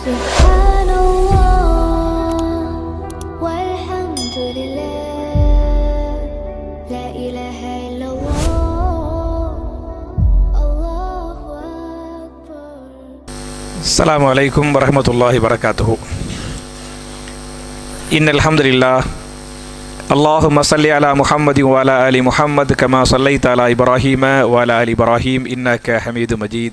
سبحان الله والحمد لله لا إله إلا الله الله أكبر السلام عليكم ورحمة الله وبركاته. إن الحمد لله. اللهم صل على محمد وعلى آل محمد كما صليت على إبراهيم وعلى آل إبراهيم إنك حميد مجيد.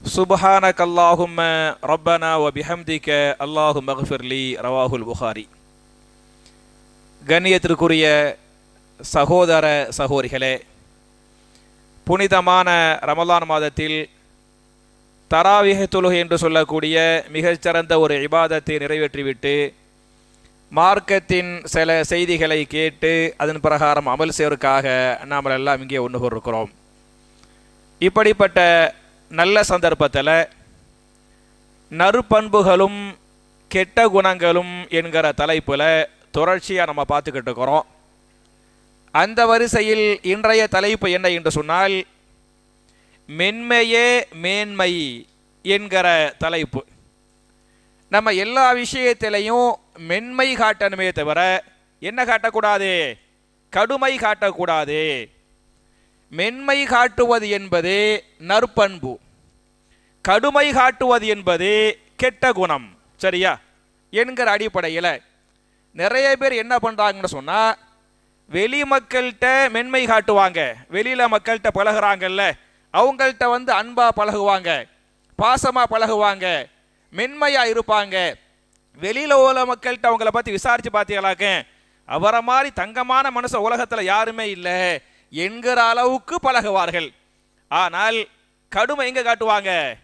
சுபஹானக் அல்லாஹும் ரப்பனா வ பிஹம்திக அல்லாஹு மஹ்ஃபிர்லி ரவாஹுல் புகாரி. கண்ணியத்திற்குரிய சகோதர சகோரிகளே புனிதமான ரமலான் மாதத்தில் தராவிக தொழுகை என்று சொல்லக்கூடிய மிகச்சிறந்த ஒரு இபாதத்தை நிறைவேற்றிவிட்டு மார்க்கத்தின் சில செய்திகளை கேட்டு அதன் பிரகாரம் அமல் செய்வதற்காக நாம் எல்லாம் இங்கே ஒன்று இருக்கிறோம் இப்படிப்பட்ட நல்ல சந்தர்ப்பத்தில் நறுபண்புகளும் கெட்ட குணங்களும் என்கிற தலைப்பில் தொடர்ச்சியாக நம்ம பார்த்துக்கிட்டு இருக்கிறோம். அந்த வரிசையில் இன்றைய தலைப்பு என்ன என்று சொன்னால் மென்மையே மேன்மை என்கிற தலைப்பு. நம்ம எல்லா விஷயத்திலையும் மென்மை காட்டணுமே தவிர என்ன காட்டக்கூடாது? கடுமை காட்டக்கூடாது. மென்மை காட்டுவது என்பது நற்பண்பு. கடுமை காட்டுவது என்பது கெட்ட குணம். சரியா? என்கிற அடிப்படையில் நிறைய பேர் என்ன பண்ணுறாங்கன்னு சொன்னால் வெளி மக்கள்கிட்ட மென்மை காட்டுவாங்க. வெளியில் மக்கள்கிட்ட பழகுறாங்கல்ல அவங்கள்ட்ட வந்து அன்பாக பழகுவாங்க பாசமாக பழகுவாங்க மென்மையாக இருப்பாங்க. வெளியில் உள்ள மக்கள்கிட்ட அவங்கள பற்றி விசாரித்து பார்த்தீங்களாக்க அவரை மாதிரி தங்கமான மனுஷன் உலகத்தில் யாருமே இல்லை. என்கிற அளவுக்கு பழகுவார்கள். ஆனால் கடுமை எங்கே காட்டுவாங்க?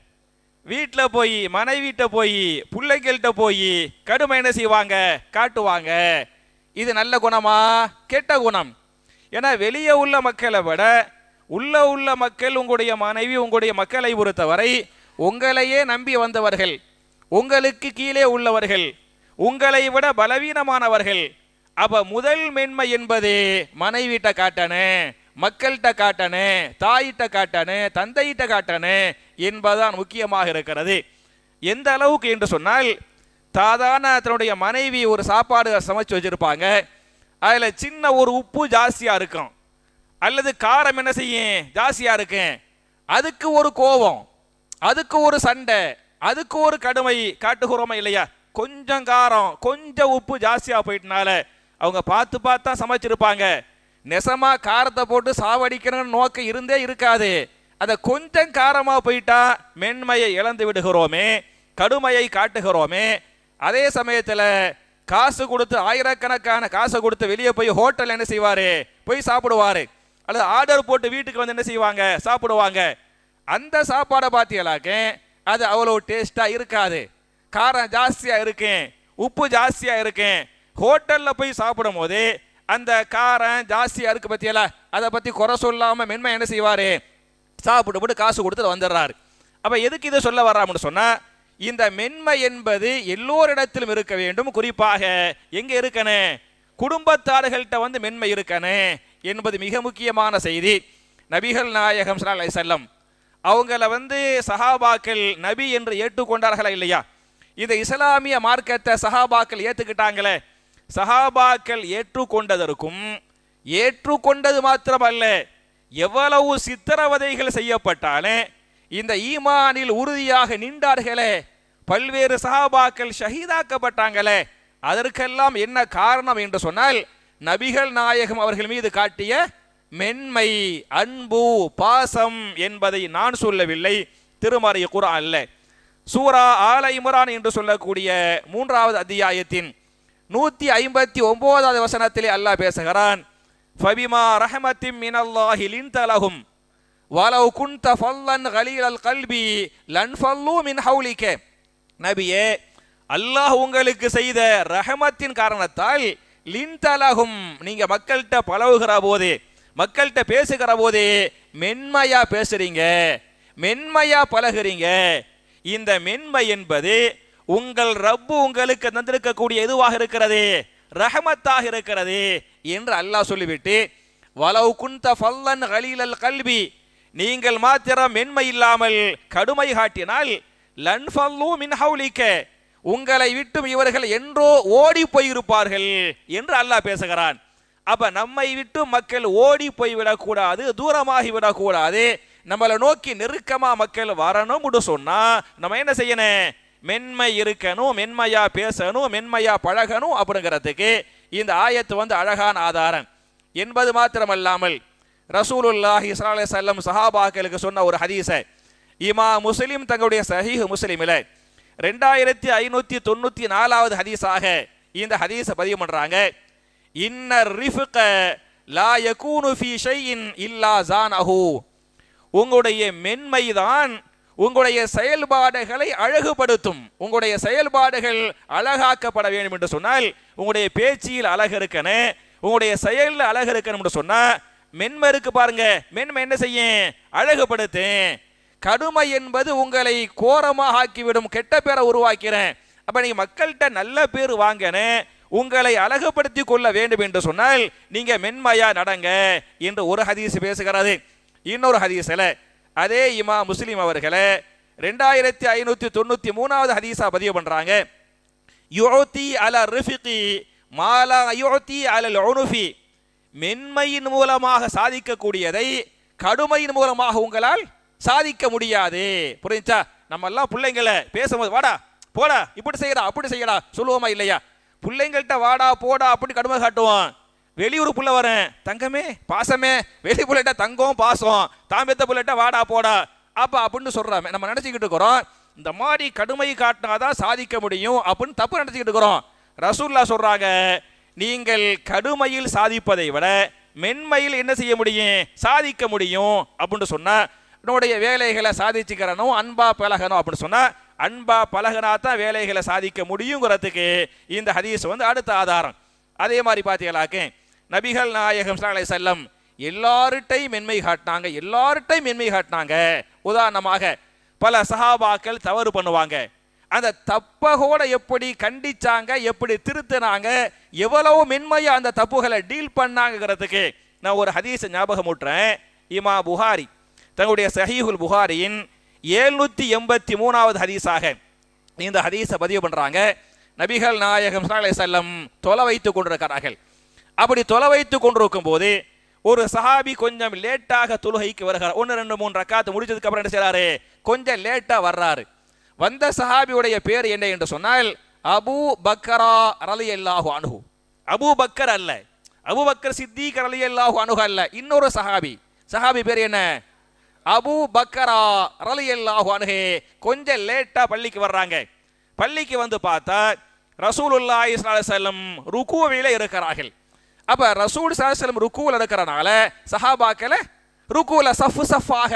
வீட்டில் போய் மனைவிட்ட போய் பிள்ளைங்கள்ட்ட போய் கடுமை என்ன செய்வாங்க? காட்டுவாங்க. இது நல்ல குணமா? கெட்ட குணம். ஏன்னா வெளியே உள்ள மக்களை விட உள்ள உள்ள மக்கள் உங்களுடைய மனைவி உங்களுடைய மக்களை பொறுத்தவரை உங்களையே நம்பி வந்தவர்கள். உங்களுக்கு கீழே உள்ளவர்கள். உங்களை விட பலவீனமானவர்கள். அப்ப முதல் மென்மை என்பது மனைவிட்ட காட்டனே மக்கள்கிட்ட காட்டனே தாயிட்ட காட்டனே தந்தையிட்ட காட்டனே என்பதுதான் முக்கியமாக இருக்கிறது. எந்த அளவுக்கு என்று சொன்னால் சாதாரண தன்னுடைய மனைவி ஒரு சாப்பாடு சமைச்சு வச்சிருப்பாங்க. அதில் சின்ன ஒரு உப்பு ஜாஸ்தியாக இருக்கும். அல்லது காரம் என்ன செய்யும்? ஜாஸ்தியாக இருக்கும். அதுக்கு ஒரு கோபம் அதுக்கு ஒரு சண்டை அதுக்கு ஒரு கடுமை காட்டுகிறோமா இல்லையா? கொஞ்சம் காரம் கொஞ்சம் உப்பு ஜாஸ்தியாக போயிட்டனால அவங்க பார்த்து பார்த்தா சமைச்சிருப்பாங்க. நெசமா காரத்தை போட்டு சாவடிக்கணும்னு நோக்கம் இருந்தே இருக்காது. அதை கொஞ்சம் காரமாக போயிட்டா மென்மையை இழந்து விடுகிறோமே கடுமையை காட்டுகிறோமே. அதே சமயத்தில் காசு கொடுத்து ஆயிரக்கணக்கான காசு கொடுத்து வெளியே போய் ஹோட்டல் என்ன செய்வார்? போய் சாப்பிடுவார். அல்லது ஆர்டர் போட்டு வீட்டுக்கு வந்து என்ன செய்வாங்க? சாப்பிடுவாங்க. அந்த சாப்பாடை பார்த்தீங்களாக்க அது அவ்வளோ டேஸ்ட்டாக இருக்காது. காரம் ஜாஸ்தியாக இருக்கும் உப்பு ஜாஸ்தியாக இருக்கும் ஹோட்டலில் போய் சாப்பிடும் போது அந்த காரம் ஜாஸ்தியாக இருக்கு பற்றியல அதை பற்றி குறை சொல்லாமல் மென்மை என்ன செய்வார்? சாப்பிட்டு போட்டு காசு கொடுத்து வந்துடுறாரு. அப்போ எதுக்கு இதை சொல்ல வர்றாம்னு சொன்னால் இந்த மென்மை என்பது எல்லோரிடத்திலும் இருக்க வேண்டும். குறிப்பாக எங்கே இருக்கணும் குடும்பத்தார்கள்ட்ட வந்து மென்மை இருக்கணும் என்பது மிக முக்கியமான செய்தி. நபிகள் நாயகம் ஸல்லல்லாஹு செல்லம் அவங்கள வந்து சஹாபாக்கள் நபி என்று ஏற்றுக்கொண்டார்களா இல்லையா? இந்த இஸ்லாமிய மார்க்கத்தை சஹாபாக்கள் ஏற்றுக்கிட்டாங்களே சஹாபாக்கள் ஏற்றுக்கொண்டதற்கும் ஏற்றுக்கொண்டது மாத்திரமல்ல எவ்வளவு சித்திரவதைகள் செய்யப்பட்டாலே இந்த ஈமானில் உறுதியாக நின்றார்களே பல்வேறு சஹாபாக்கள் ஷஹீதாக்கப்பட்டாங்களே அதற்கெல்லாம் என்ன காரணம் என்று சொன்னால் நபிகள் நாயகம் அவர்கள் மீது காட்டிய மென்மை அன்பு பாசம் என்பதை நான் சொல்லவில்லை திருமறை குரான் அல்ல சூரா ஆல இம்ரான் என்று சொல்லக்கூடிய மூன்றாவது அத்தியாயத்தின் நூத்தி ஐம்பத்தி ஒன்பதாவது வசனத்திலே அல்லாஹ் பேசுகிறான். ஃபபிமா ரஹமத்தின் மினல்லாஹி லின்தலஹும் வலவ் குன்த ஃபல்லன் கலீலல் கல்வி லன் ஃபல்லு மின் ஹவுலிக்க நபியே அல்லாஹ் உங்களுக்கு செய்த ரஹமத்தின் காரணத்தால் லின்தலகும் நீங்க மக்கள்கிட்ட பழகுகிற போதே மக்கள்கிட்ட பேசுகிற போது மென்மையா பேசுறீங்க. மென்மையா பழகுறீங்க. இந்த மென்மை என்பது உங்கள் ரப்பு உங்களுக்கு தந்திருக்கக்கூடிய எதுவாக இருக்கிறது? ரஹமத்தாக இருக்கிறது என்று அல்லாஹ் சொல்லிவிட்டு வலவு குந்த ஃபல்லன் ஹலீலல் கல்வி நீங்கள் மாத்திரம் மென்மை இல்லாமல் கடுமை காட்டினால் லன் ஃபல்லு மின் ஹவுலிக்க. உங்களை விட்டும் இவர்கள் என்றோ ஓடி போயிருப்பார்கள் என்று அல்லாஹ் பேசுகிறான். அப்ப நம்மை விட்டு மக்கள் ஓடி போய் விடக்கூடாது தூரமாகி விடக்கூடாது. நம்மளை நோக்கி நெருக்கமா மக்கள் வரணும்னு சொன்னா நம்ம என்ன செய்யணும்? மென்மை இருக்கணும் மென்மையா பேசணும் மென்மையா பழகணும் அப்படிங்கிறதுக்கு இந்த ஆயத்து வந்து அழகான ஆதாரம். என்பது மாத்திரமல்லாமல் ரசூலுல்லாஹி ஸல்லல்லாஹு அலைஹி வஸல்லம் சஹாபாக்களுக்கு சொன்ன ஒரு ஹதீஸை இமா முஸ்லிம் தங்களுடைய சஹீஹ் முஸ்லீமில் ரெண்டாயிரத்தி ஐநூற்றி தொண்ணூற்றி நாலாவது ஹதீஸாக இந்த ஹதீஸை பதிவு பண்ணுறாங்க இன்னர் ரிஃபுக்க லா யகூனு ஃபி ஷைஇன் இல்லா ஜானஹு உங்களுடைய மென்மைதான் உங்களுடைய செயல்பாடுகளை அழகுபடுத்தும். உங்களுடைய செயல்பாடுகள் அழகாக்கப்பட வேண்டும் என்று சொன்னால் உங்களுடைய பேச்சியில் அழகு இருக்கணும் உங்களுடைய செயலில் அழகு இருக்கணும் என்று சொன்னால் மென்மை இருக்கு பாருங்க. மென்மை என்ன செய்யும்? அழகுபடுத்தும். கடுமை என்பது உங்களை கோரமாக ஆக்கிவிடும் கெட்ட பேரை உருவாக்கிறேன். அப்ப நீங்க மக்கள்கிட்ட நல்ல பேர் வாங்கணும் உங்களை அழகுபடுத்தி கொள்ள வேண்டும் என்று சொன்னால் நீங்க மென்மையா நடங்க என்று ஒரு ஹதீஸ் பேசுகிறது இன்னொரு ஹதீஸ்ல அதே இமா முஸ்லீம் அவர்களே ரெண்டாயிரத்தி ஐநூத்தி தொண்ணூத்தி மூணாவது ஹதீஸா பதிவு பண்றாங்க. யுத்தி அல ரிஃபிகி மாலா யுத்தி அலல் ஒனுஃபி மென்மையின் மூலமாக சாதிக்கக்கூடியதை கடுமையின் மூலமாக உங்களால் சாதிக்க முடியாது. புரிஞ்சா நம்ம எல்லாம் பிள்ளைங்களை பேசும்போது வாடா போடா இப்படி செய்யடா அப்படி செய்யடா சொல்லுவோமா இல்லையா? பிள்ளைங்கள்ட்ட வாடா போடா அப்படி கடுமை காட்டுவான் வெளியூர் புள்ள வரேன். தங்கமே பாசமே. வெளி புள்ளட்ட தங்கம் பாசம். தாம்பெத்த புள்ளட்ட வாடா போடா. அப்ப அப்படின்னு சொல்றாமே. நம்ம நினைச்சுக்கிட்டு இருக்கிறோம் இந்த மாதிரி கடுமை காட்டினாதான் சாதிக்க முடியும் அப்படின்னு தப்பு நினைச்சுக்கிட்டு இருக்கிறோம். ரசூல்லா சொல்றாங்க நீங்கள் கடுமையில் சாதிப்பதை விட மென்மையில் என்ன செய்ய முடியும்? சாதிக்க முடியும். அப்படின்னு சொன்னா என்னுடைய வேலைகளை சாதிச்சுக்கிறனும் அன்பா பழகணும். அப்படின்னு சொன்னா அன்பா பழகினா தான் வேலைகளை சாதிக்க முடியுங்கிறதுக்கு இந்த ஹதீஸ் வந்து அடுத்த ஆதாரம். அதே மாதிரி பார்த்தீங்களாக்கு நபிகள் நாயகம் அலை செல்லம் எல்லார்ட்டையும் மென்மை காட்டினாங்க எல்லார்ட்டையும் மென்மை காட்டினாங்க. உதாரணமாக பல சஹாபாக்கள் தவறு பண்ணுவாங்க. அந்த தப்பை கூட எப்படி கண்டிச்சாங்க எப்படி திருத்தினாங்க எவ்வளவு மென்மையா அந்த தப்புகளை டீல் பண்ணாங்கிறதுக்கு நான் ஒரு ஹதீஸை ஞாபகம் ஊட்டுறேன். இமா புகாரி தங்களுடைய சஹீஹுல் புகாரியின் ஏழ்நூத்தி எண்பத்தி மூணாவது ஹதீஸாக இந்த ஹதீஸை பதிவு பண்றாங்க. நபிகள் நாயகம் செல்லம் தொலை வைத்துக் கொண்டிருக்கிறார்கள். அப்படி தொலை வைத்து கொண்டிருக்கும் போது ஒரு சஹாபி கொஞ்சம் லேட்டாக தொழுகைக்கு வருகிறார். ஒன்று ரெண்டு மூணு ரக்காத்து முடிச்சதுக்கு அப்புறம் என்ன செய்கிறாரு கொஞ்சம் லேட்டாக வர்றாரு. வந்த சஹாபியுடைய பேர் என்ன என்று சொன்னால் அபு பக்கரா ரலி அல்லாஹு அணுகு அபு பக்கர் அல்ல. அபு பக்கர் சித்திக் ரலி அல்லாஹு அனுகு அல்ல. இன்னொரு சஹாபி. சஹாபி பேர் என்ன? அபு பக்கரா ரலி அல்லாஹு அணுகே கொஞ்சம் லேட்டாக பள்ளிக்கு வர்றாங்க. பள்ளிக்கு வந்து பார்த்தா ரசூலுல்லாஹி ஸல்லல்லாஹு ருக்குவில இருக்கிறார்கள். அப்ப ரசூல் ஸல்லல்லாஹு ருக்குவில் இருக்கிறனால சஹாபாக்களை ருக்குவில் சஃபு சஃபாக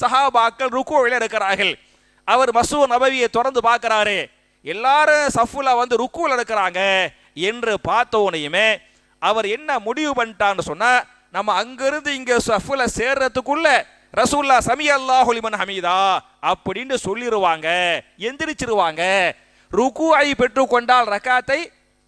சஹாபாக்கள் ருக்குவில் இருக்கிறார்கள் அவர் மசூ நபவியை திறந்து பார்க்குறாரு. எல்லாரும் சஃபுல வந்து ருக்குவில் இருக்கிறாங்க என்று பார்த்த உனையுமே அவர் என்ன முடிவு பண்ணிட்டான்னு சொன்னா நம்ம அங்கிருந்து இங்க சஃபுல சேர்றதுக்குள்ள ரசூல்லா சமி அல்லாஹ் லிமன் ஹமீதா அப்படின்னு சொல்லிடுவாங்க எந்திரிச்சிருவாங்க. ருக்குஐ பெற்றுக்கொண்டால் ரக்காத்தை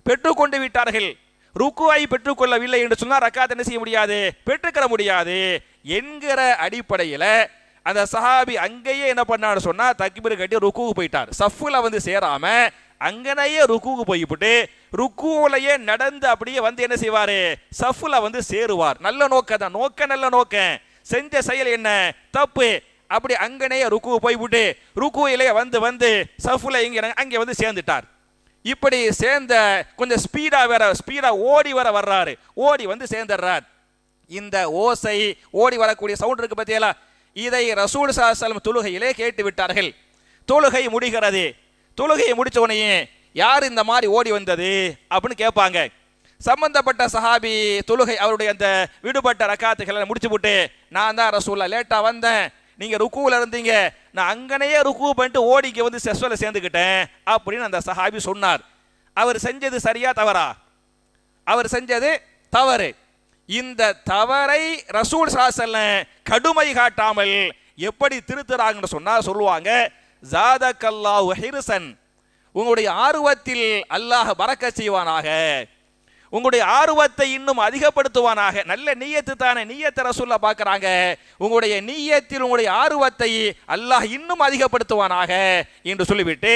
பெற்றுக்கொண்டு விட்டார்கள். ருக்குஐ பெற்றுக்கொள்ளவில்லை என்று சொன்னால் ரக்காத் என்ன செய்ய முடியாது? பெற்றுக்கிற முடியாது. என்கிற அடிப்படையில் அந்த சஹாபி அங்கேயே என்ன பண்ணான்னு சொன்னா தக்பீர் கட்டி ருக்குவுக்கு போயிட்டார். சஃபுல வந்து சேராம அங்கனையே ருக்குவுக்கு போய்விட்டு ருக்குவுலயே நடந்து அப்படியே வந்து என்ன செய்வாரு? சஃபுல வந்து சேருவார். நல்ல நோக்கம் தான் நோக்க நல்ல நோக்கம். செஞ்ச செயல் என்ன? தப்பு. அப்படி அங்கனையே ருக்கு போய்விட்டு ருக்குவிலேயே வந்து வந்து சஃபுல இங்க அங்கே வந்து சேர்ந்துட்டார். இப்படி சேர்ந்த கொஞ்சம் ஸ்பீடாக வேற ஸ்பீடாக ஓடி வர வர்றாரு. ஓடி வந்து சேர்ந்துடுறார். இந்த ஓசை ஓடி வரக்கூடிய சவுண்ட் இருக்கு பத்தியலா இதை ரசூல் சாஸ்லம் தொழுகையிலே கேட்டு விட்டார்கள். தொழுகை முடிகிறது. தொழுகையை முடிச்ச உடனே யார் இந்த மாதிரி ஓடி வந்தது? அப்படின்னு கேட்பாங்க. சம்பந்தப்பட்ட சஹாபி தொழுகை அவருடைய அந்த விடுபட்ட ரக்காத்துகளை முடிச்சு விட்டு நான் தான் ரசூல்லா லேட்டாக வந்தேன். நீங்க ருக்குவில் இருந்தீங்க நான் அங்கனையே ருக்கு பண்ணிட்டு ஓடிக்க வந்து செஸ்வல சேர்ந்துக்கிட்டேன் அப்படின்னு அந்த சஹாபி சொன்னார். அவர் செஞ்சது சரியா தவறா? அவர் செஞ்சது தவறு. இந்த தவறை ரசூல் சாசல்ல கடுமை காட்டாமல் எப்படி திருத்துறாங்கன்னு சொன்னா சொல்லுவாங்க ஜாதக்கல்லாஹு ஹிருசன் உங்களுடைய ஆர்வத்தில் அல்லாஹ் பறக்க செய்வானாக. உங்களுடைய ஆர்வத்தை இன்னும் அதிகப்படுத்துவானாக. நல்ல நீயத்து தானே நீயத்தை ரசூல்லா பார்க்குறாங்க. உங்களுடைய நீயத்தில் உங்களுடைய ஆர்வத்தை அல்லாஹ் இன்னும் அதிகப்படுத்துவானாக என்று சொல்லிவிட்டு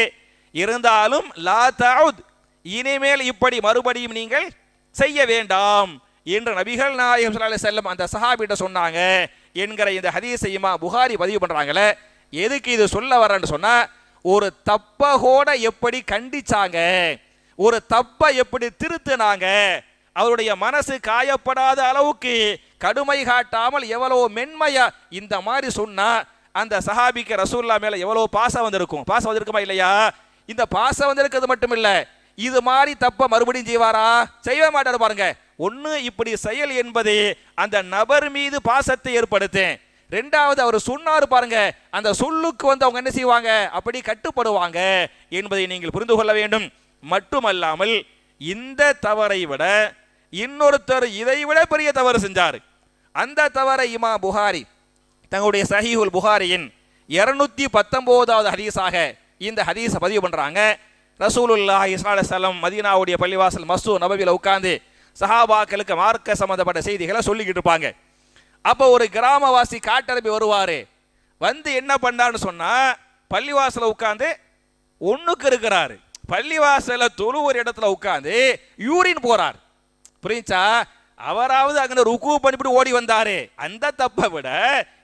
இருந்தாலும் லா தாவுத் இனிமேல் இப்படி மறுபடியும் நீங்கள் செய்ய வேண்டாம் என்று நபிகள் நாயகம் ஸல்லல்லாஹு செல்லம் அந்த சஹாபிட்ட சொன்னாங்க என்கிற இந்த ஹதீஸையுமா புகாரி பதிவு பண்ணுறாங்களே எதுக்கு இது சொல்ல வரேன்னு சொன்னால் ஒரு தப்பகோட எப்படி கண்டிச்சாங்க? ஒரு தப்பை எப்படி திருத்தினாங்க? அவருடைய மனசு காயப்படாத அளவுக்கு கடுமை காட்டாமல் எவ்வளோ மென்மையா இந்த மாதிரி சொன்னா அந்த சஹாபிக்கு ரசூல்லா மேல எவ்வளோ பாசம் வந்திருக்கும். பாசம் வந்திருக்குமா இல்லையா? இந்த பாசம் வந்திருக்கிறது மட்டும் இல்ல இது மாதிரி தப்ப மறுபடியும் செய்வாரா? செய்ய மாட்டாரு பாருங்க. ஒன்று இப்படி செயல் என்பது அந்த நபர் மீது பாசத்தை ஏற்படுத்தேன் ரெண்டாவது அவர் சொன்னாரு பாருங்க அந்த சொல்லுக்கு வந்து அவங்க என்ன செய்வாங்க? அப்படி கட்டுப்படுவாங்க என்பதை நீங்கள் புரிந்து கொள்ள வேண்டும். மட்டுமல்லாமல் இந்த தவறை விட இன்னொருத்தர் இதை விட பெரிய தவறு செஞ்சார். அந்த தவறை இமா புகாரி தங்களுடைய சஹீஹுல் புகாரியின் இருநூத்தி பத்தொன்பதாவது ஹதீஸாக இந்த ஹதீஸை பதிவு பண்றாங்க. ரசூலுல்லா இஸ்லாசலம் மதீனாவுடைய பள்ளிவாசல் மஸ்து நபவியில் உட்கார்ந்து சஹாபாக்களுக்கு மார்க்க சம்பந்தப்பட்ட செய்திகளை சொல்லிக்கிட்டு இருப்பாங்க. அப்போ ஒரு கிராமவாசி காட்டரபி வருவாரு. வந்து என்ன பண்ணான்னு சொன்னா பள்ளிவாசல உட்காந்து ஒண்ணுக்கு இருக்கிறாரு. பள்ளிவாசல தொழு ஒரு இடத்துல உட்காந்து யூரின் போறார். புரியுச்சா? அவராவது அங்க ருக்கு பண்ணிவிட்டு ஓடி வந்தாரு. அந்த தப்பை விட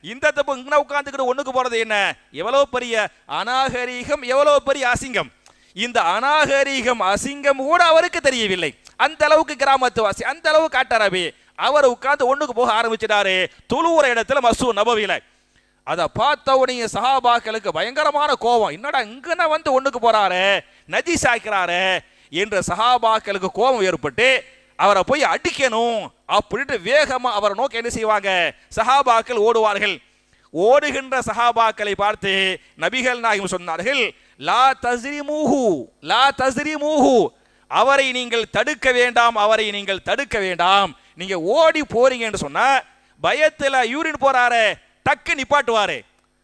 இந்த தப்பு இங்க உட்காந்துக்கிட்டு ஒண்ணுக்கு போறது என்ன? எவ்வளவு பெரிய அநாகரீகம் எவ்வளவு பெரிய அசிங்கம். இந்த அநாகரீகம் அசிங்கம் கூட அவருக்கு தெரியவில்லை. அந்த அளவுக்கு கிராமத்துவாசி அந்த அளவுக்கு காட்டரபி அவர் உட்கார்ந்து ஒண்ணுக்கு போக ஆரம்பிச்சிட்டாரு. துளுவுற இடத்துல மசூ நபவில. அதை பார்த்த உடனே சஹாபாக்களுக்கு பயங்கரமான கோபம். என்னடா இங்கன வந்து ஒண்ணுக்கு போறாரு? நதி சாய்க்கிறாரு? என்ற சஹாபாக்களுக்கு கோபம் ஏற்பட்டு அவரை போய் அடிக்கணும். அப்படின்ட்டு வேகமா அவரை நோக்கி என்ன செய்வாங்க? சஹாபாக்கள் ஓடுவார்கள். ஓடுகின்ற சஹாபாக்களை பார்த்து நபிகள் நாயகம் சொன்னார்கள் லா தஸ்ரிமூஹு லா தஸ்ரிமூஹு அவரை நீங்கள் தடுக்க வேண்டாம் அவரை நீங்கள் தடுக்க வேண்டாம். நீங்க ஓடி போறீங்கன்னு சொன்னா பயத்துல யூரின் போறாரு டக்கு நிப்பாட்டுவாரு.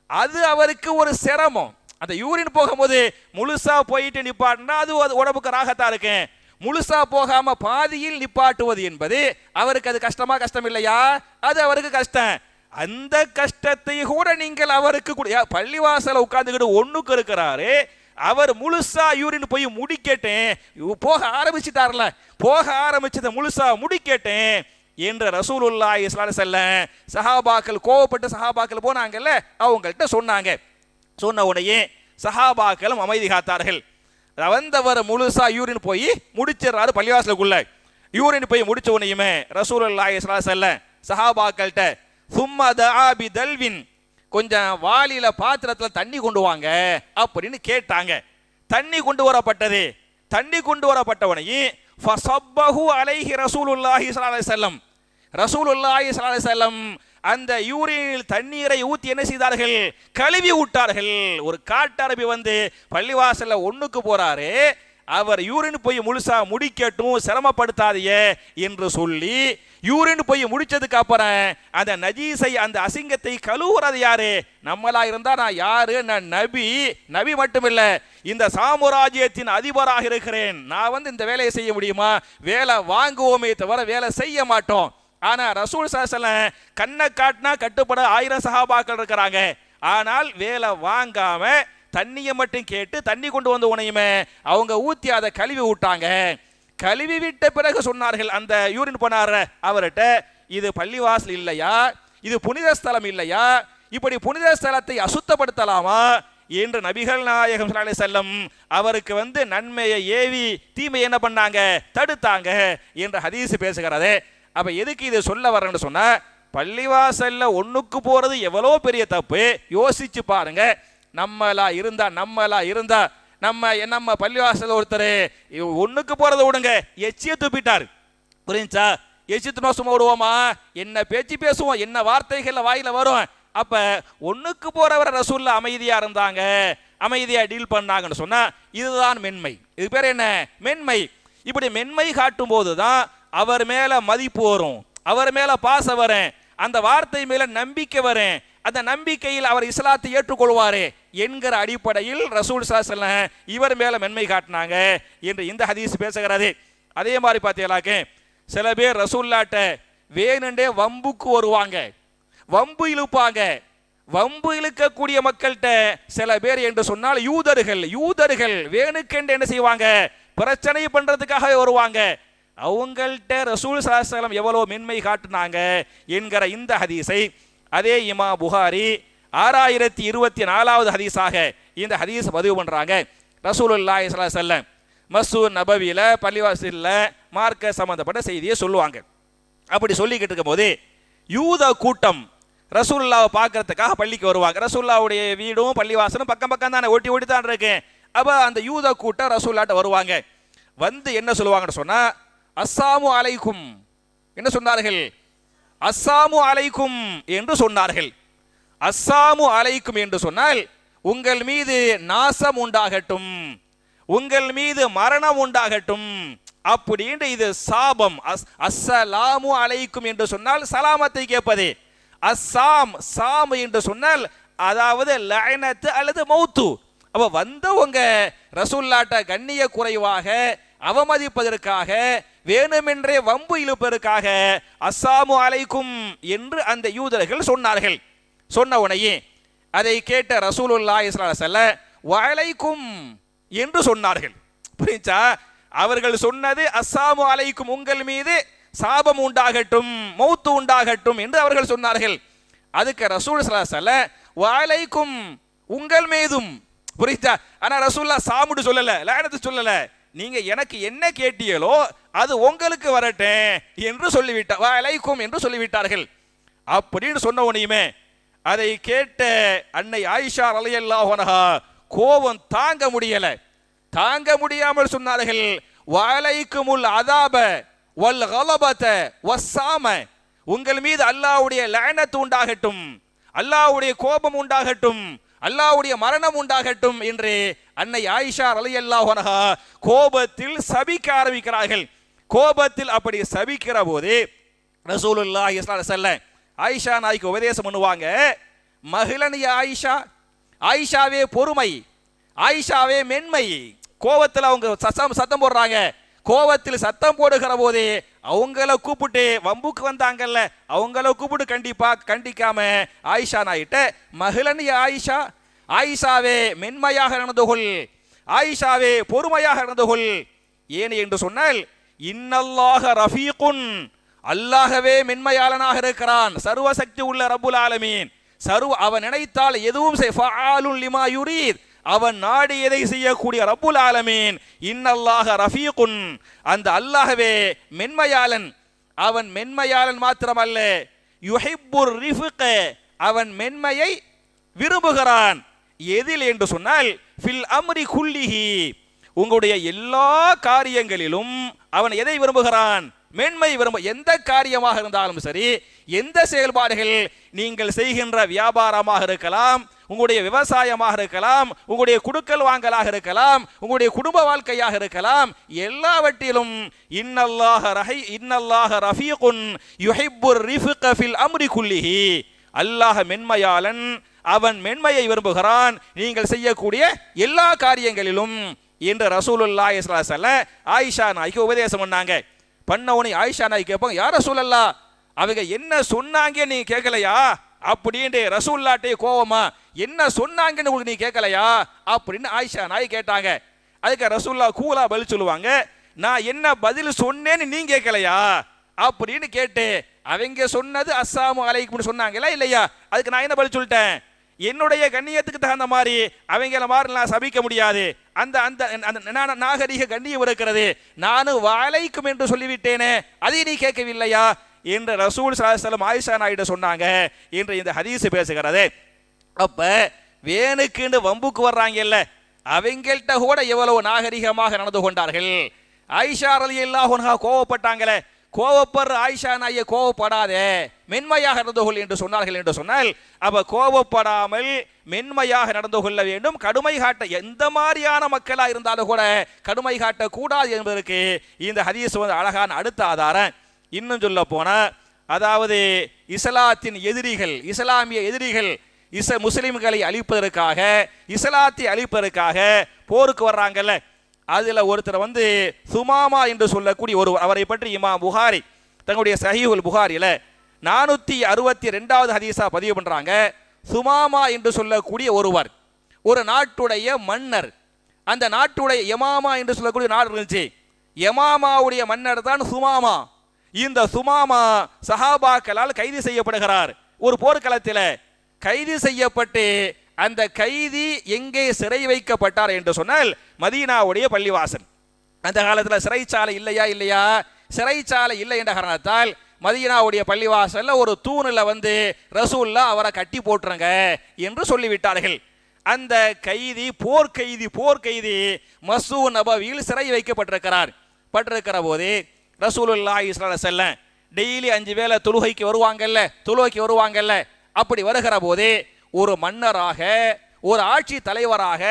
அது அவருக்கு ஒரு சிரமம். அந்த யூரின் போகும்போது முழுசா போயிட்டு நிப்பாட்டினா அது அது உடம்புக்கு ராகத்தா இருக்கும். முழுசா போகாம பாதியில் நிப்பாட்டுவது என்பது அவருக்கு அது கஷ்டமா கஷ்டம் இல்லையா? அது அவருக்கு கஷ்டம். அந்த கஷ்டத்தை கூட நீங்கள் அவருக்கு பள்ளிவாசல உட்கார்ந்துக்கிட்டு ஒண்ணுக்கு இருக்கிறாரு. அவர் முழுசா யூரின் போய் முடிக்கட்டேன் போக ஆரம்பிச்சிட்டார்ல. போக ஆரம்பிச்சதை முழுசா முடிக்கட்டேன் என்று ரசூலுல்லா ஸல்லல்லாஹு செல்ல சஹாபாக்கள் கோவப்பட்டு சஹாபாக்கள் போனாங்கல்ல அவங்கள்ட்ட சொன்னாங்க. சொன்ன உடனே சஹாபாக்களும் அமைதி காத்தார்கள். வந்தவர் முழுசா யூரின் போய் முடிச்சிடறாரு பள்ளிவாசலுக்குள்ள. யூரின் போய் முடிச்ச உடனேயுமே ரசூலுல்லா ஸல்லல்லாஹு செல்ல சஹாபாக்கள்கிட்ட சும்மா தஆ தல்வின் கொஞ்சம் வாளியில பாத்திரத்துல தண்ணி கொண்டு வாங்க அப்படின்னு கேட்டாங்க. தண்ணி கொண்டு வரப்பட்டது. தண்ணி கொண்டு வரப்பட்டவனையும் ஃபசப்பஹு அலைஹி ரசூலுல்லாஹி ஸல்லல்லாஹு அலைஹி வஸல்லம் ரசூலுல்லாஹி ஸல்லல்லாஹு அந்த யூரினில் தண்ணீரை ஊற்றி என்ன செய்தார்கள்? கழுவி விட்டார்கள். ஒரு காட்டரபி வந்து பள்ளிவாசல்ல ஒன்றுக்கு போறாரு. அவர் யூரின் போய் முழுசா முடிக்கட்டும் சிரமப்படுத்தாதிய என்று சொல்லி யூரின் போய் முடிச்சதுக்கு அப்புறம் அந்த நஜீஸை அந்த அசிங்கத்தை கழுவுறது யாரு? நம்மளா இருந்தா நான் யாரு? நான் நபி. நபி மட்டுமில்ல இந்த சாம்ராஜ்யத்தின் அதிபராக இருக்கிறேன். நான் வந்து இந்த வேலையை செய்ய முடியுமா? வேலை வாங்குவோமே தவிர வேலை செய்ய மாட்டோம். ஆனா ரசூல் சாசல கண்ணை காட்டினா கட்டுப்பட ஆயிரம் சஹாபாக்கள் இருக்கிறாங்க. ஆனால் வேலை வாங்காம தண்ணியை மட்டும் கேட்டு தண்ணி கொண்டு வந்து உனையுமே அவங்க ஊத்தி அதை கழுவி விட்டாங்க. கழுவி விட்ட பிறகு சொன்னார்கள் அந்த யூரின் போனார் அவர்கிட்ட இது பள்ளிவாசல் இல்லையா? இது புனித ஸ்தலம் இல்லையா? இப்படி புனித ஸ்தலத்தை அசுத்தப்படுத்தலாமா? என்று நபிகள் நாயகம் செல்லம் அவருக்கு வந்து நன்மையை ஏவி தீமை என்ன பண்ணாங்க? தடுத்தாங்க என்று ஹதீஸ் பேசுகிறது. அப்ப எதுக்கு இதை சொல்ல வரேன்னு சொன்னா பள்ளிவாசல்ல ஒண்ணுக்கு போறது எவ்வளோ பெரிய தப்பு? யோசிச்சு பாருங்க. நம்மளா இருந்தா நம்மளா இருந்தா நம்ம நம்ம பள்ளிவாசல் ஒருத்தர் ஒண்ணுக்கு போறதை விடுங்க. எச்சிய துப்பிட்டார். புரிஞ்சா எச்சி துணா சும்மா விடுவோமா? என்ன பேச்சு பேசுவோம் என்ன வார்த்தைகள்ல வாயில வரும். அப்ப ஒண்ணுக்கு போறவர ரசூல்ல அமைதியா இருந்தாங்க அமைதியா டீல் பண்ணாங்கன்னு சொன்னா இதுதான் மென்மை. இது பேர் என்ன? மென்மை. இப்படி மென்மை காட்டும் போதுதான் அவர் மேல மதிப்பு வரும். அவர் மேல பாசம் வரேன். அந்த வார்த்தை மேல நம்பிக்கை வரேன். அந்த நம்பிக்கையில் அவர் இஸ்லாத்தை ஏற்றுக்கொள்வாரே என்கிற அடிப்படையில் ரசூல் சாசல்ல இவர் மேல மென்மை காட்டினாங்க என்று இந்த ஹதீஸ் பேசுகிறது. அதே மாதிரி பார்த்தீங்களாக்க சில பேர் ரசூல்லாட்ட வேணுண்டே வம்புக்கு வருவாங்க. வம்பு இழுப்பாங்க. வம்பு இழுக்கக்கூடிய மக்கள்கிட்ட சில பேர் என்று சொன்னால் யூதர்கள் யூதர்கள் வேணுக்கென்று என்ன செய்வாங்க? பிரச்சனை பண்றதுக்காக வருவாங்க. அவங்கள்ட்ட ரசூல் சாஸ்திரம் எவ்வளோ மென்மை காட்டினாங்க என்கிற இந்த ஹதீஸை அதே இமா புகாரி ஆறாயிரத்தி இருபத்தி நாலாவது ஹதீஸாக இந்த ஹதீஸ் பதிவு பண்ணுறாங்க ரசூலுல்லா இஸ்லா அலைஹி மசூர் நபவியில் பள்ளிவாசலில் மார்க்க சம்பந்தப்பட்ட செய்தியை சொல்லுவாங்க. அப்படி சொல்லிக்கிட்டு இருக்கும்போது யூத கூட்டம் ரசூல்லாவை பார்க்கறதுக்காக பள்ளிக்கு வருவாங்க. ரசூல்லாவுடைய வீடும் பள்ளிவாசலும் பக்கம் பக்கம் தானே ஓட்டி ஓட்டி தான் இருக்கு. அப்போ அந்த யூத கூட்டம் ரசூல்லாட்ட வருவாங்க. வந்து என்ன சொல்லுவாங்கன்னு சொன்னால் அஸ்ஸாமு அலைக்கும். என்ன சொன்னார்கள்? அஸ்ஸாமு அலைக்கும் என்று சொன்னார்கள். அஸ்ஸாமு அலைக்கும் என்று சொன்னால் உங்கள் மீது நாசம் உண்டாகட்டும் உங்கள் மீது மரணம் உண்டாகட்டும் அப்படின்னு இது சாபம். அஸ் அஸ்ஸலாமு அலைக்கும் என்று சொன்னால் சலாமத்தை கேட்பது. அஸ்ஸாம் சாம் என்று சொன்னால் அதாவது லயனத்து அல்லது மௌத்து. அப்ப வந்தவங்க ரசூல்லாட்ட கண்ணிய குறைவாக அவமதிப்பதற்காக வேணுமென்றே வம்பு இழுப்பதற்காக அஸ்ஸாமு அலைக்கும் என்று அந்த யூதர்கள் சொன்னார்கள். சொன்ன உடனே அதை கேட்ட ரசூலுல்லா ஸல்லல்லாஹு அலைஹி வஸல்லம் வலைக்கும் என்று சொன்னார்கள். புரிஞ்சா? அவர்கள் சொன்னது அஸ்ஸாமு அலைக்கும் உங்கள் மீது சாபம் உண்டாகட்டும் மௌத்து உண்டாகட்டும் என்று அவர்கள் சொன்னார்கள். அதுக்கு ரசூல் ஸல்லல்லாஹு வாழைக்கும் உங்கள் மீதும். புரியுதா ஆனா ரசூல்லா சாமுடு சொல்லல லேனத்து சொல்லல. நீங்க எனக்கு என்ன கேட்டீங்களோ அது உங்களுக்கு வரட்டும் என்று சொல்லிவிட்டார் வலைக்கும் என்று சொல்லிவிட்டார்கள். அப்படின்னு சொன்ன உனையுமே அதை கேட்ட அன்னை ஆயிஷா ரலியல்லாஹு கோபம் தாங்க முடியல. தாங்க முடியாமல் சொன்னார்கள் வலைக்குமுல் அதாப வல் கலபத்த வஸ்ஸாம. உங்கள் மீது அல்லாவுடைய லஅனத்து உண்டாகட்டும் அல்லாஹ்வுடைய கோபம் உண்டாகட்டும் அல்லாஹ்வுடைய மரணம் உண்டாகட்டும் என்று அன்னை ஆயிஷா ரலியல்லாஹு கோபத்தில் சபிக்க ஆரம்பிக்கிறார்கள். கோபத்தில் அப்படி சபிக்கிற போது ரசூலுல்லா இஸ்லாம் செல்ல ஆயிஷா நாய்க்கு உபதேசம் பண்ணுவாங்க மகிழனி ஆயிஷா ஆயிஷாவே பொறுமை ஆயிஷாவே மென்மை. கோவத்தில் அவங்க சத்தம் சத்தம் போடுறாங்க. கோவத்தில் சத்தம் போடுகிற போது அவங்கள கூப்பிட்டு வம்புக்கு வந்தாங்கல்ல அவங்கள கூப்பிட்டு கண்டிப்பா கண்டிக்காம ஆயிஷா நாயிட்ட மகிழனி ஆயிஷா ஆயிஷாவே மென்மையாக நடந்து கொள் ஆயிஷாவே பொறுமையாக நடந்து கொள். ஏன் என்று சொன்னால் இன்னல்லாக ரஃபீகுன். அல்லாகவே மென்மையாளனாக இருக்கிறான். சர்வசக்தி உள்ள ரபுல் ஆலமீன். சர்வ அவன் நினைத்தால் எதுவும் செய் லிமா யுரீத். அவன் நாடியதை செய்யக்கூடிய ரபுல் ஆலமீன். இன்னல்லாக ரஃபீகுன். அந்த அல்லாகவே மென்மையாளன். அவன் மென்மையாளன் மாத்திரமல்ல. யுஹிப்புர் ரிஃப்க. அவன் மென்மையை விரும்புகிறான். எதில் என்று சொன்னால் ஃபில் அம்ரி குல்லிஹி. உங்களுடைய எல்லா காரியங்களிலும் அவன் எதை விரும்புகிறான்? மென்மை விரும்ப எந்த காரியமாக இருந்தாலும் சரி எந்த செயல்பாடுகள் நீங்கள் செய்கின்ற வியாபாரமாக இருக்கலாம் உங்களுடைய விவசாயமாக இருக்கலாம் உங்களுடைய குடுக்கல் வாங்கலாக இருக்கலாம் உங்களுடைய குடும்ப வாழ்க்கையாக இருக்கலாம் எல்லாவற்றிலும் இன்னல்லாஹ ரஹை இன்னல்லாஹ ரஃபீகுன் யுஹிப்புர் ரிஃப்க ஃபில் அம்ரி குல்லிஹி. அல்லாஹ் மென்மையாளன் அவன் மென்மையை விரும்புகிறான். நீங்கள் செய்யக்கூடிய எல்லா காரியங்களிலும் என்று ரசூலுல்லா இஸ்லாசல்ல ஆயிஷா நாய்க்கு உபதேசம் பண்ணாங்க. பண்ண உடனே ஆயிஷா நாய் கேட்பாங்க யார் ரசூலல்லா அவங்க என்ன சொன்னாங்க நீ கேட்கலையா? அப்படின்ட்டு ரசூல்லாட்டே கோவமா என்ன சொன்னாங்கன்னு உங்களுக்கு நீ கேட்கலையா? அப்படின்னு ஆயிஷா நாய் கேட்டாங்க. அதுக்கு ரசூல்லா கூலா பதில் சொல்லுவாங்க நான் என்ன பதில் சொன்னேன்னு நீ கேட்கலையா? அப்படின்னு கேட்டு அவங்க சொன்னது அஸ்ஸாமு அலைக்கும்னு சொன்னாங்களா இல்லையா? அதுக்கு நான் என்ன பதில் சொல்லிட்டேன்? என்னுடைய கண்ணியத்துக்கு தகுந்த மாதிரி அவங்கள மாதிரி நான் சபிக்க முடியாது. அந்த அந்த அந்த நாகரிக கண்ணியம் இருக்கிறது. நானும் வாழைக்கும் என்று சொல்லிவிட்டேனே அதை நீ கேட்கவில்லையா? என்று ரசூல் சாஹலம் ஆயிஷா நாயுடு சொன்னாங்க. என்று இந்த ஹதீஸ் பேசுகிறது. அப்ப வேணுக்குன்னு வம்புக்கு வர்றாங்கல்ல அவங்கள்ட்ட கூட எவ்வளவு நாகரிகமாக நடந்து கொண்டார்கள்? ஆயிஷா அலி அல்லாஹ் கோவப்பட்டாங்களே கோவப்படுற ஆயிஷா நாயை கோவப்படாதே மென்மையாக நடந்து கொள் என்று சொன்னார்கள் என்று சொன்னால் அவ கோவப்படாமல் மென்மையாக நடந்து கொள்ள வேண்டும். கடுமை காட்ட எந்த மாதிரியான மக்களா இருந்தாலும் கூட கடுமை காட்ட கூடாது என்பதற்கு இந்த ஹதீஸ் வந்து அழகான அடுத்த ஆதாரம். இன்னும் சொல்ல போன அதாவது இஸ்லாத்தின் எதிரிகள் இஸ்லாமிய எதிரிகள் இச முஸ்லிம்களை அழிப்பதற்காக இஸ்லாத்தை அழிப்பதற்காக போருக்கு வர்றாங்கல்ல. அதில் ஒருத்தர் வந்து சுமாமா என்று சொல்லக்கூடிய ஒரு அவரை பற்றி இமா புகாரி தங்களுடைய சஹீஹுல் புகாரியில் நானூற்றி அறுபத்தி ரெண்டாவது ஹதீஸாக பதிவு பண்ணுறாங்க சுமாமா என்று சொல்லக்கூடிய ஒருவர் ஒரு நாட்டுடைய மன்னர். அந்த நாட்டுடைய யமாமா என்று சொல்லக்கூடிய நாடு இருந்துச்சு. யமாமாவுடைய மன்னர் தான் சுமாமா. இந்த சுமாமா சஹாபாக்களால் கைது செய்யப்படுகிறார். ஒரு போர்க்களத்தில் கைது செய்யப்பட்டு அந்த கைதி எங்கே சிறை வைக்கப்பட்டார் என்று சொன்னால் மதீனாவுடைய பள்ளிவாசல். அந்த காலத்தில் சிறைச்சாலை இல்லையா இல்லையா? சிறைச்சாலை இல்லை என்ற காரணத்தால் மதீனாவுடைய பள்ளிவாசல்ல ஒரு தூணில் வந்து ரசூல்லா அவரை கட்டி போட்டுருங்க என்று சொல்லிவிட்டார்கள். அந்த கைதி போர்க்கைதி போர்க்கைதி மசூ நபவியில் சிறை வைக்கப்பட்டிருக்கிறார். பட்டிருக்கிற போது ரசூலுல்லா இஸ்லால செல்ல டெய்லி அஞ்சு வேளை தொழுகைக்கு வருவாங்கல்ல தொழுகைக்கு வருவாங்கல்ல அப்படி வருகிற போது ஒரு மன்னராக ஒரு ஆட்சி தலைவராக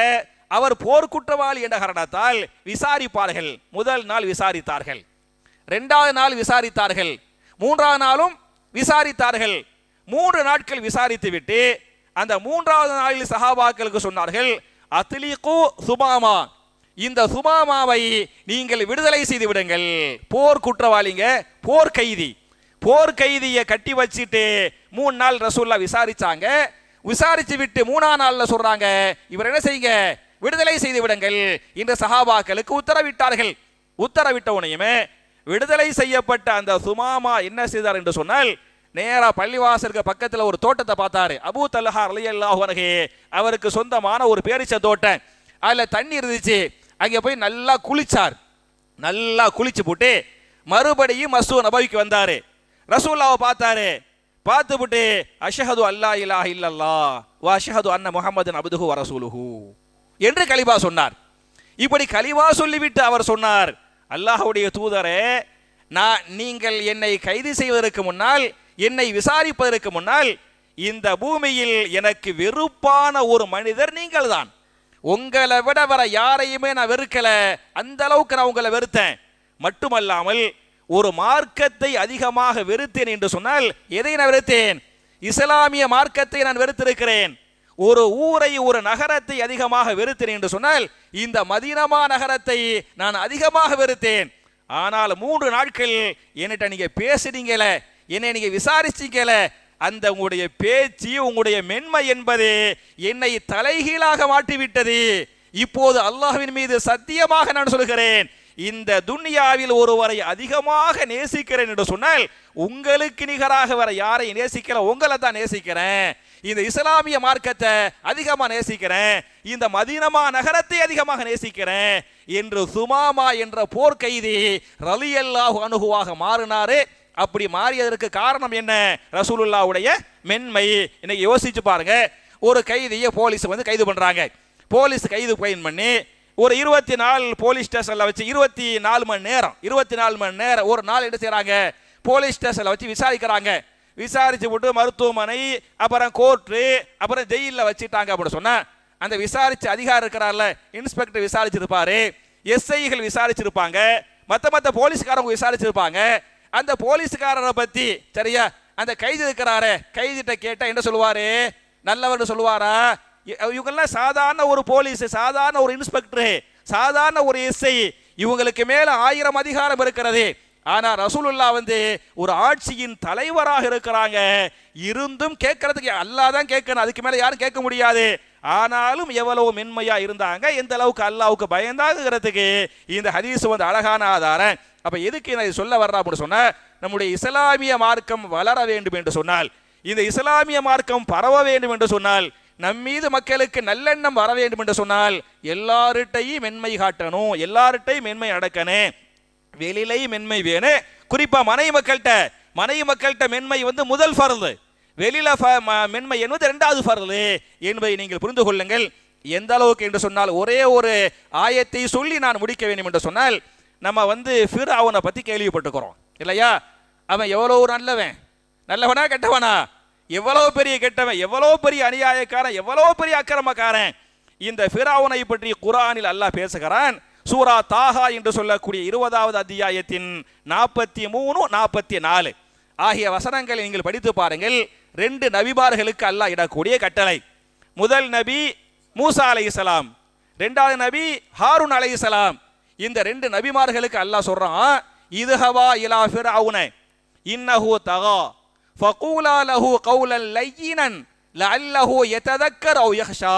அவர் போர்க்குற்றவாளி என்ற காரணத்தால் விசாரிப்பார்கள். முதல் நாள் விசாரித்தார்கள். ரெண்டாவது நாள் விசாரித்தார்கள். மூன்றாவது நாளும் விசாரித்தார்கள். மூன்று நாட்கள் விசாரித்து விட்டு அந்த மூன்றாவது நாளில் சஹாபாக்களுக்கு சொன்னார்கள் அத்லீகு சுபாமா இந்த சுபாமாவை நீங்கள் விடுதலை செய்து விடுங்கள். போர் குற்றவாளிங்க போர் கைதி. போர் கைதியை கட்டி வச்சுட்டு மூணு நாள் ரசூல்லா விசாரிச்சாங்க. விசாரித்து விட்டு மூணாம் நாளில் சொல்றாங்க இவர் என்ன செய்யுங்க? விடுதலை செய்து விடுங்கள் இந்த சஹாபாக்களுக்கு உத்தரவிட்டார்கள். உத்தரவிட்ட உனையுமே விடுதலை செய்யப்பட்ட அந்த சுமாமா என்ன செய்தார் என்று சொன்னால் நேரா பள்ளிவாசலுக்கு பக்கத்தில் ஒரு தோட்டத்தை பார்த்தாரு. அபூ தல்ஹா ரலியல்லாஹு அன்ஹு அவருக்கு சொந்தமான ஒரு பேரிச்ச தோட்டம். அதில் தண்ணி இருந்துச்சு. அங்கே போய் நல்லா குளிச்சார். நல்லா குளிச்சு போட்டு மறுபடியும் மசூ நபவிக்கு வந்தாரு. ரசூல்லாவை பார்த்தாரு. பார்த்துவிட்டு அஷஹது அல்லா இலா இல்லல்லா வா அஷஹது அன்ன முகமது அபுதுஹு வரசூலுஹு என்று கலிபா சொன்னார். இப்படி கலிவா சொல்லிவிட்டு அவர் சொன்னார் அல்லாஹுடைய தூதரே நான் நீங்கள் என்னை கைது செய்வதற்கு முன்னால் என்னை விசாரிப்பதற்கு முன்னால் இந்த பூமியில் எனக்கு வெறுப்பான ஒரு மனிதர் நீங்கள் தான். உங்களை விட வர யாரையுமே நான் வெறுக்கல. அந்த அளவுக்கு நான் உங்களை வெறுத்தேன். மட்டுமல்லாமல் ஒரு மார்க்கத்தை அதிகமாக வெறுத்தேன் என்று சொன்னால் எதை நான் வெறுத்தேன்? இஸ்லாமிய மார்க்கத்தை நான் வெறுத்திருக்கிறேன். ஒரு ஊரை ஒரு நகரத்தை அதிகமாக வெறுத்தேன் என்று சொன்னால் இந்த மதீனமா நகரத்தை நான் அதிகமாக வெறுத்தேன். ஆனால் மூன்று நாட்கள் என்கிட்ட நீங்க பேசுறீங்களே என்னை நீங்க விசாரிச்சீங்கள அந்த உங்களுடைய பேச்சு உங்களுடைய மென்மை என்பது என்னை தலைகீழாக மாற்றிவிட்டது. இப்போது அல்லாஹ்வின் மீது சத்தியமாக நான் சொல்கிறேன். இந்த துன்யாவில் ஒருவரை அதிகமாக நேசிக்கிறேன் என்று சொன்னால் உங்களுக்கு நிகராக வர யாரை நேசிக்கல உங்களை தான் நேசிக்கிறேன். இந்த இஸ்லாமிய மார்க்கத்தை அதிகமாக நேசிக்கிறேன். இந்த மதீனமா நகரத்தை அதிகமாக நேசிக்கிறேன் என்று சுமாமா என்ற போர்க்கைதி கைதி ரலியல்லாஹு அணுகுவாக மாறினாரு. அப்படி மாறியதற்கு காரணம் என்ன? ரசூலுல்லாவுடைய மென்மை. இன்னைக்கு யோசிச்சு பாருங்க. ஒரு கைதியை போலீஸ் வந்து கைது பண்றாங்க. போலீஸ் கைது பயன் பண்ணி ஒரு இருபத்தி நாலு போலீஸ் ஸ்டேஷனில் வச்சு இருபத்தி நாலு மணி நேரம் இருபத்தி நாலு மணி நேரம் ஒரு நாள் என்ன செய்கிறாங்க போலீஸ் ஸ்டேஷனில் வச்சு விசாரிக்கிறாங்க. விசாரிச்சு விட்டு மருத்துவமனை அப்புறம் கோர்ட்டு அப்புறம் ஜெயிலில் வச்சுட்டாங்க அப்படின்னு சொன்னால் அந்த விசாரிச்ச அதிகாரம் இருக்கிறார்ல இன்ஸ்பெக்டர் விசாரிச்சிருப்பாரு எஸ்ஐகள் விசாரிச்சிருப்பாங்க மற்ற மற்ற போலீஸ்காரங்க விசாரிச்சிருப்பாங்க. அந்த போலீஸ்காரரை பற்றி சரியா அந்த கைது இருக்கிறாரு கைதிட்ட கேட்டால் என்ன சொல்லுவார்? நல்லவர்னு சொல்லுவாரா? இவங்கெல்லாம் சாதாரண ஒரு போலீஸ் சாதாரண ஒரு இன்ஸ்பெக்டர் சாதாரண ஒரு எஸ்ஐ இவங்களுக்கு மேல ஆயிரம் அதிகாரம் இருக்கிறது. ஆனா ரசூலுல்லா வந்து ஒரு ஆட்சியின் தலைவராக இருக்கிறாங்க. இருந்தும் கேட்கறதுக்கு அல்லாஹ் தான் கேட்கணும். அதுக்கு மேல யாரும் கேட்க முடியாது. ஆனாலும் எவ்வளவு மென்மையா இருந்தாங்க. எந்த அளவுக்கு அல்லாவுக்கு பயந்தாங்கிறதுக்கு இந்த ஹதீஸ் வந்து அழகான ஆதாரம். அப்ப எதுக்கு நான் சொல்ல வர்றா அப்படின்னு சொன்ன நம்முடைய இஸ்லாமிய மார்க்கம் வளர வேண்டும் என்று சொன்னால் இந்த இஸ்லாமிய மார்க்கம் பரவ வேண்டும் என்று சொன்னால் நம்மீது மக்களுக்கு நல்லெண்ணம் வர வேண்டும் என்று சொன்னால் எல்லார்ட்டையும் மென்மை காட்டணும் எல்லார்ட்டையும் மென்மை அடக்கணும் வெளியிலையும் மென்மை வேணும் குறிப்பா மனை மக்கள்கிட்ட மனை மக்கள்கிட்ட மென்மை வந்து முதல் ஃபர்து வெளியில ஃப- ம- மென்மை என்பது இரண்டாவது பருது என்பதை நீங்கள் புரிந்து கொள்ளுங்கள். எந்த அளவுக்கு என்று சொன்னால் ஒரே ஒரு ஆயத்தை சொல்லி நான் முடிக்க வேண்டும் என்று சொன்னால் நம்ம வந்து ஃபிர் அவனை பத்தி கேள்விப்பட்டுக்கிறோம் இல்லையா? அவன் எவ்வளோ நல்லவன்? நல்லவனா கெட்டவனா? எவ்வளவு பெரிய கெட்டவன் எவ்வளோ பெரிய அநியாயக்காரன் எவ்வளவு பெரிய அக்கிரமக்காரன். இந்த ஃபிராவுனை பற்றி குரானில் அல்லாஹ் பேசுகிறான். சூரா தாஹா என்று சொல்லக்கூடிய இருபதாவது அத்தியாயத்தின் நாற்பத்தி மூணு நாற்பத்தி நாலு ஆகிய வசனங்களை நீங்கள் படித்து பாருங்கள். ரெண்டு நபிமார்களுக்கு அல்லாஹ் இடக்கூடிய கட்டளை. முதல் நபி மூசா அலை இஸ்லாம் ரெண்டாவது நபி ஹாரூன் அலைஹிஸ்ஸலாம் இந்த ரெண்டு நபிமார்களுக்கு அல்லாஹ் சொல்றான் இதுஹவா இலா ஃபிராவுன இன்னஹு தகா. ஃபகூலா லஹு கௌலன் லையினன் லல்லஹு யததக்கர் அவ் யஹ்ஷா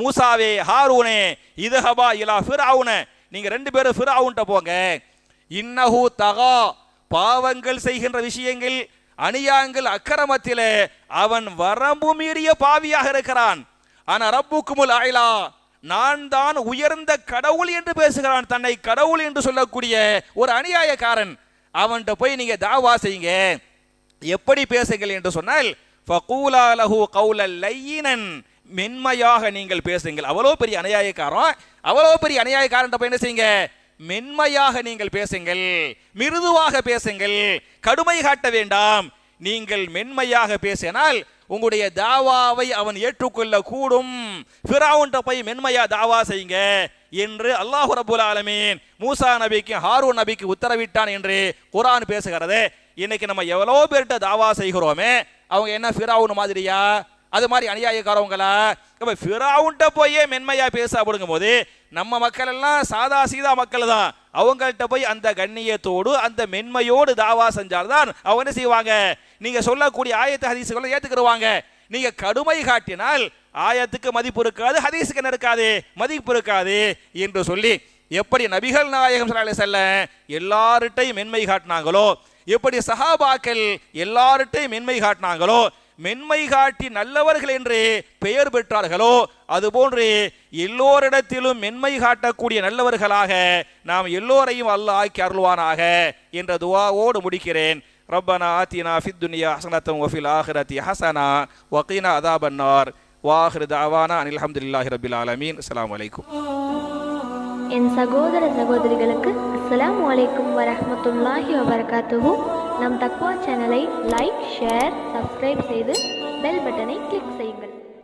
மூசாவே ஹாரூனே இதுஹபா இலா ஃபிரவுன நீங்க ரெண்டு பேரும் ஃபிரவுன்ட்ட போங்க. இன்னஹு தகா பாவங்கள் செய்கின்ற விஷயங்கள் அநியாயங்கள் அக்கிரமத்திலே அவன் வரம்பு மீறிய பாவியாக இருக்கிறான். ஆனா ரப்புக்குமுல் ஆயிலா நான் தான் உயர்ந்த கடவுள் என்று பேசுகிறான். தன்னை கடவுள் என்று சொல்லக்கூடிய ஒரு அநியாயக்காரன். அவன்கிட்ட போய் நீங்க தாவா செய்யுங்க. எப்படி பேசுங்கள் என்று சொன்னால் ஃபகூலா லஹு லையினன். மென்மையாக நீங்கள் பேசுங்கள். அவ்வளோ பெரிய அநியாயக்காரன் அவ்வளோ பெரிய அநியாயக்காரன் போய் என்ன செய்யுங்க? மென்மையாக நீங்கள் பேசுங்கள் மிருதுவாக பேசுங்கள் கடுமை காட்ட வேண்டாம். நீங்கள் மென்மையாக பேசினால் உங்களுடைய தாவாவை அவன் ஏற்றுக்கொள்ள கூடும் பிறாவுன்ற போய் மென்மையா தாவா செய்யுங்க என்று அல்லாஹு ரபுல் ஆலமீன் மூசா நபிக்கு ஹாரூன் நபிக்கு உத்தரவிட்டான் என்று குரான் பேசுகிறது. இன்னைக்கு நம்ம எவ்வளோ பேர்கிட்ட தாவா செய்கிறோமே அவங்க என்ன ஃபிராவுன் மாதிரியா? அது மாதிரி அநியாயக்காரவங்களா? அப்ப ஃபிராவுன்ட்ட போயே மென்மையா பேச அப்படிங்கும் போது நம்ம மக்கள் எல்லாம் சாதா சீதா மக்கள் தான். அவங்கள்ட்ட போய் அந்த கண்ணியத்தோடு அந்த மென்மையோடு தாவா செஞ்சால்தான் அவங்க என்ன செய்வாங்க? நீங்க சொல்லக்கூடிய ஆயத்த ஹதீசுகளை ஏத்துக்கிடுவாங்க. நீங்க கடுமை காட்டினால் ஆயத்துக்கு மதிப்பு இருக்காது ஹதீஸுக்கு என்ன இருக்காது? மதிப்பு இருக்காது என்று சொல்லி எப்படி நபிகள் நாயகம் செல்ல எல்லார்கிட்டையும் மென்மை காட்டினாங்களோ எப்படி சஹாபாக்கள் எல்லார்ட்டையும் மென்மை காட்டினாங்களோ மென்மை காட்டி நல்லவர்கள் என்று பெயர் பெற்றார்களோ அதுபோன்று எல்லோரிடத்திலும் மென்மை காட்டக்கூடிய நல்லவர்களாக நாம் எல்லோரையும் அல்ல ஆக்கி அருள்வானாக என்ற துவாவோடு முடிக்கிறேன். ரப்பனா ஆத்தினா ஃபித் துனியா ஹசனத்தம் ஒஃபில் ஆஹிரத்தி ஹசனா வக்கீனா அதாபன்னார் வாஹிரு தாவானா அனில் அஹமதுல்லாஹி ரபில் ஆலமீன். அஸ்லாம் வலைக்கும் என் சகோதர சகோதரிகளுக்கு அஸ்லாம் வலைக்கும் வரமத்துல்லாஹி வபரகாத்துவும் நம் தக்வா சேனலை லைக் ஷேர் சப்ஸ்கிரைப் செய்து பெல் பட்டனை கிளிக்